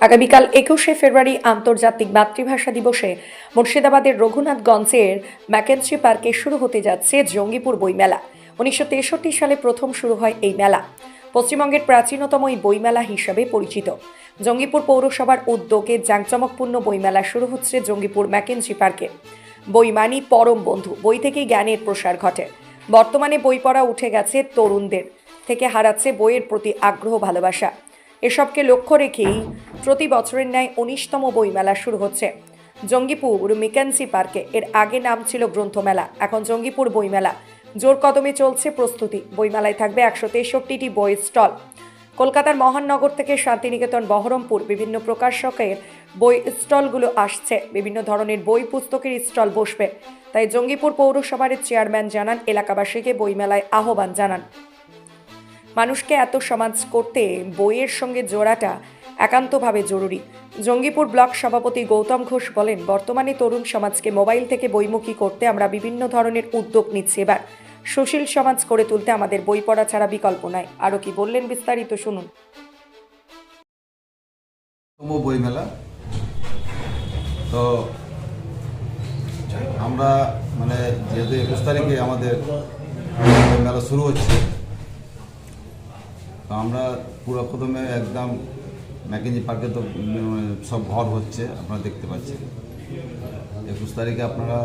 আগামীকাল একুশে ফেব্রুয়ারি আন্তর্জাতিক মাতৃভাষা দিবসে মুর্শিদাবাদের রঘুনাথগঞ্জের ম্যাকেন্সি পার্কে শুরু হতে যাচ্ছে জঙ্গিপুর বইমেলা। উনিশশো তেষট্টি সালে প্রথম শুরু হয় এই মেলা। পশ্চিমবঙ্গের প্রাচীনতম এই বইমেলা হিসাবে পরিচিত। জঙ্গিপুর পৌরসভার উদ্যোগে জাঁকজমকপূর্ণ বইমেলা শুরু হচ্ছে জঙ্গিপুর ম্যাকেন্সি পার্কে। বই মানি পরম বন্ধু, বই থেকেই জ্ঞানের প্রসার ঘটে। বর্তমানে বই পড়া উঠে গেছে তরুণদের, থেকে হারাচ্ছে বইয়ের প্রতি আগ্রহ, ভালোবাসা। এসবকে লক্ষ্য রেখেই প্রতি বছরের ন্যায় উনিশতম বইমেলা শুরু হচ্ছে। জঙ্গিপুর মিকেন্সি পার্কে এর আগে নাম ছিল গ্রন্থমেলা, এখন জঙ্গিপুর বইমেলা। জোর কদমে চলছে প্রস্তুতি, বইমেলায় থাকবে একশো তেষট্টিটি বইয়ের স্টল। কলকাতার মহানগর থেকে শান্তিনিকেতন, বহরমপুর বিভিন্ন প্রকাশকের বই স্টলগুলো আসছে। বিভিন্ন ধরনের বই পুস্তকের স্টল বসবে। তাই জঙ্গিপুর পৌরসভার চেয়ারম্যান জানান, এলাকাবাসীকে বইমেলায় আহ্বান জানান। মানুষকে এত সমাজ করতে বইয়ের সঙ্গে জোড়াটা একান্তভাবে জরুরি। জঙ্গিপুর ব্লক সভাপতি গৌতম ঘোষ বলেন, বর্তমানে তরুণ সমাজকে মোবাইল থেকে বইমুখী করতে আমরা বিভিন্ন ধরনের উদ্যোগ নিচ্ছি এবার। সুশীল সমাজ করে তুলতে আমাদের বই পড়া ছাড়া বিকল্প নাই। আরও কি বললেন বিস্তারিত শুনুন। তো আমরা মানে যেহেতু একুশ তারিখে আমাদের বইমেলা শুরু হচ্ছে তো আমরা পুরো প্রথমে একদম ম্যাকেঞ্জি পার্কে তো সব ঘর হচ্ছে, আপনারা দেখতে পাচ্ছেন। একুশ তারিখে আপনারা,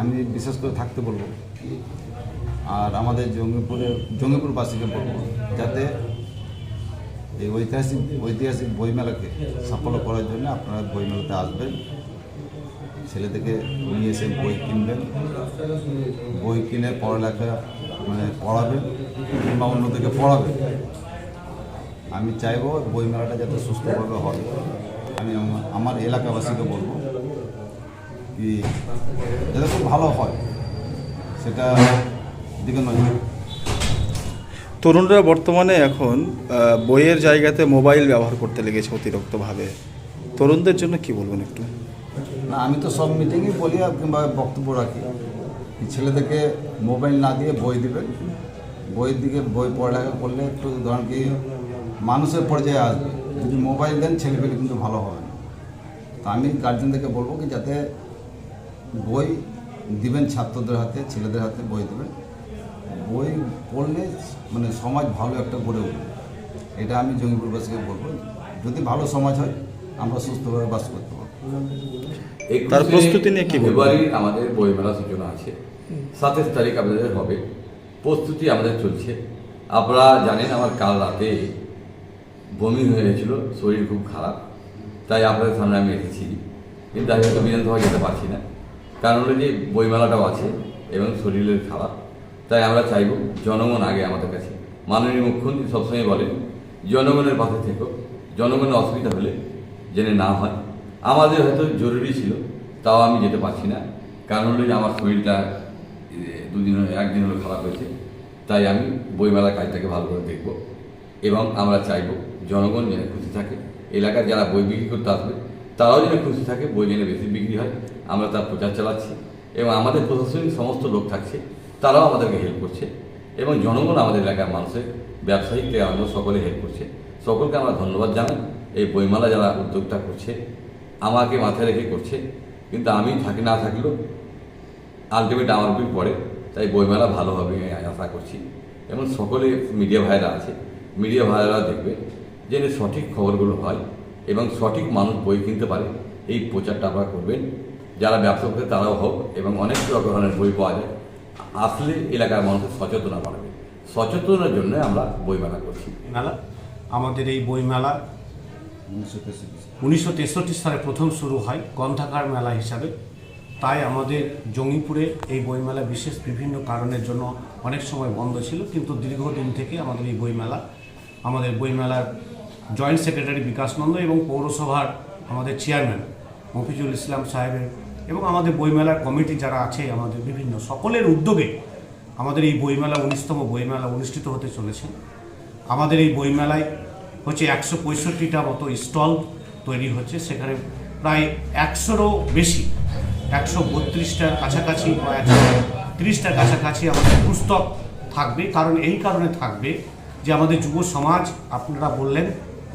আমি বিশেষ করে থাকতে বলব। আর আমাদের জঙ্গিপুরের জঙ্গিপুরবাসীকে বলব, যাতে এই ঐতিহাসিক ঐতিহাসিক বইমেলাকে সাফল্য করার জন্য আপনারা বইমেলাতে আসবেন। ছেলেদেরকে নিয়ে এসে বই কিনবেন। বই কিনে পড়ালেখা মানে পড়াবেন, কিংবা অন্যদেরকে পড়াবেন। আমি চাইব বইমেলাটা যাতে সুস্থভাবে হয় আমি আমার- এলাকাবাসীকে বলব কি যাতে খুব ভালো হয়। সেটা দিকে নজর তরুণরা বর্তমানে এখন বইয়ের জায়গাতে মোবাইল ব্যবহার করতে লেগেছে অতিরিক্তভাবে। তরুণদের জন্য কি বলবেন একটু? না আমি তো সব মিটিংই বলি আর কিংবা বক্তব্য রাখি। ছেলেদেরকে মোবাইল না দিয়ে বই দিবেন। বইয়ের দিকে বই পড়ালেখা করলে একটু ধরেন কি মানুষের পর্যায়ে আসবে যদি মোবাইল দেন ছেলেপেলে কিন্তু ভালো হবে না। তো আমি গার্জেনদেরকে বলব কি যাতে বই দিবেন ছাত্রদের হাতে ছেলেদের হাতে বই দেবেন। বই পড়লে মানে সমাজ ভালো একটা গড়ে উঠবে। এটা আমি জঙ্গিপুরবাসীকে বলব যদি ভালো সমাজ হয় আমরা সুস্থভাবে বাস করতে পারব। তার প্রস্তুতি নিয়ে কি বলবেন? আমাদের বইমেলা সূচনা আছে। সাতাশ তারিখ আমাদের হবে। প্রস্তুতি আমাদের চলছে। আপনারা জানেন আমার কাল রাতে বমি হয়ে গেছিল, শরীর খুব খারাপ। তাই আপনাদের সামনে আমি এসেছি। কিন্তু আমি হয়তো বিধানসভা যেতে পারছি না। কারণ হলো যে বইমেলাটাও আছে এবং শরীরের খারাপ। তাই আমরা চাইব জনগণ আগে আমাদের কাছে। মাননীয় মুখ্যমন্ত্রী সবসময় বলেন, জনগণের পাশে থেকো। জনগণের অসুবিধা হলে জেনে না হয়। আমাদের হয়তো জরুরি ছিল, তাও আমি যেতে পারছি না। কারণ হলো যে আমার শরীরটা দুদিন একদিন হলো খারাপ হয়েছে। তাই আমি বইমেলার কাজটাকে ভালো করে দেখব। এবং আমরা চাইব জনগণ যেন খুশি থাকে। এলাকার যারা বই বিক্রি করতে আসবে, তারাও যেন খুশি থাকে, বই যেন বেশি বিক্রি হয়। আমরা তার প্রচার চালাচ্ছি এবং আমাদের প্রশাসনিক সমস্ত লোক থাকছে, তারাও আমাদেরকে হেল্প করছে এবং জনগণ আমাদের এলাকার মানুষের, ব্যবসায়িক আরম্ভ সকলে হেল্প করছে। সকলকে আমরা ধন্যবাদ জানাই। এই বইমেলা যারা উদ্যোগটা করছে, আমাকে মাথায় রেখে করছে। কিন্তু আমি থাকি না থাকলেও আলটিমেট আমার উপর পড়ে। তাই বইমেলা ভালো হবে, আমি আশা করছি। এবং সকলে মিডিয়া ভাইরা আছে মিডিয়া ভাইরা দেখবে যেন সঠিক খবরগুলো হয় এবং সঠিক মানুষ বই কিনতে পারে। এই প্রচারটা আপনারা করবেন। যারা ব্যবসা করছে তারাও হোক এবং অনেক ধরনের বই পাওয়া যায়। আসলে এলাকার মানুষের সচেতনা বাড়বে। সচেতনার জন্য আমরা বইমেলা করছি। মেলা? আমাদের এই বইমেলা উনিশশো তেষট্টি সালে প্রথম শুরু হয় গ্রন্থাগার মেলা হিসাবে। তাই আমাদের জঙ্গিপুরে এই বইমেলা বিশেষ বিভিন্ন কারণের জন্য অনেক সময় বন্ধ ছিল। কিন্তু দীর্ঘদিন থেকে আমাদের এই বইমেলা আমাদের বইমেলার জয়েন্ট সেক্রেটারি বিকাশ নন্দ এবং পৌরসভার আমাদের চেয়ারম্যান মফিজুল ইসলাম সাহেবের এবং আমাদের বইমেলার কমিটি যারা আছে, আমাদের বিভিন্ন সকলের উদ্যোগে আমাদের এই বইমেলা উনিশতম বইমেলা অনুষ্ঠিত হতে চলেছে। আমাদের এই বইমেলায় হচ্ছে একশো পঁয়ষট্টিটা মতো স্টল তৈরি হচ্ছে। সেখানে প্রায় একশোরও বেশি, একশো বত্রিশটার কাছাকাছি বা একশো তিরিশটার কাছাকাছি আমাদের পুস্তক থাকবে। কারণ এই কারণে থাকবে যে আমাদের যুব সমাজ, আপনারা বললেন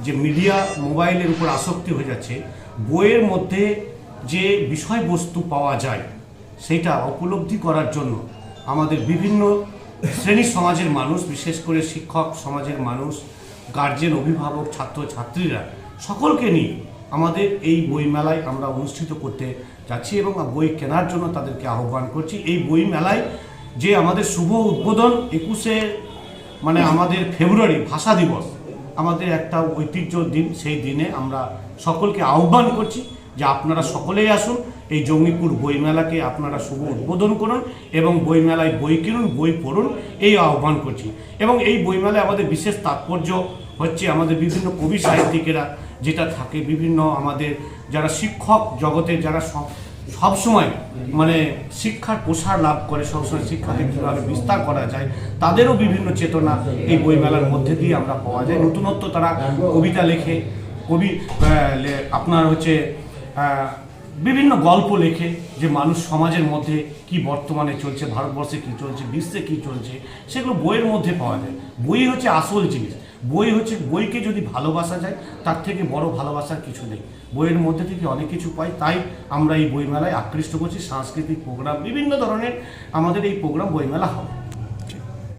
যে মিডিয়া মোবাইলের উপর আসক্তি হয়ে যাচ্ছে, বইয়ের মধ্যে যে বিষয়বস্তু পাওয়া যায় সেটা উপলব্ধি করার জন্য আমাদের বিভিন্ন শ্রেণি সমাজের মানুষ, বিশেষ করে শিক্ষক সমাজের মানুষ, গার্জেন, অভিভাবক, ছাত্র, ছাত্রীরা, সকলকে নিয়ে আমাদের এই বইমেলায় আমরা অনুষ্ঠিত করতে যাচ্ছি এবং বই কেনার জন্য তাদেরকে আহ্বান করছি। এই বই মেলায় যে আমাদের শুভ উদ্বোধন একুশে মানে আমাদের ফেব্রুয়ারি ভাষা দিবস, আমাদের একটা ঐতিহ্য দিন, সেই দিনে আমরা সকলকে আহ্বান করছি যে আপনারা সকলেই আসুন, এই জঙ্গিপুর বইমেলাকে আপনারা শুভ উদ্বোধন করুন এবং বইমেলায় বই কিনুন, বই পড়ুন, এই আহ্বান করছি। এবং এই বইমেলায় আমাদের বিশেষ তাৎপর্য হচ্ছে আমাদের বিভিন্ন কবি সাহিত্যিকেরা যেটা থাকে, বিভিন্ন আমাদের যারা শিক্ষক জগতে যারা সবসময় মানে শিক্ষার প্রসার লাভ করে, সবসময় শিক্ষাকে কীভাবে বিস্তার করা যায়, তাদেরও বিভিন্ন চেতনা এই বইমেলার মধ্যে দিয়ে আমরা পাওয়া যায়। নতুনত্ব তারা কবিতা লেখে, কবি আপনার হচ্ছে বিভিন্ন গল্প লেখে যে মানুষ সমাজের মধ্যে কি বর্তমানে চলছে, ভারতবর্ষে কি চলছে, বিশ্বে কি চলছে, সেগুলো বইয়ের মধ্যে পাওয়া যায়। বই হচ্ছে আসল জিনিস। বই হচ্ছে, বইকে যদি ভালোবাসা যায়, তার থেকে বড় ভালোবাসার কিছু নেই। বইয়ের মধ্যে থেকে অনেক কিছু পাই, তাই আমরা এই বইমেলায় আকৃষ্ট করছি। সাংস্কৃতিক প্রোগ্রাম বিভিন্ন ধরনের আমাদের এই প্রোগ্রাম বইমেলা হবে।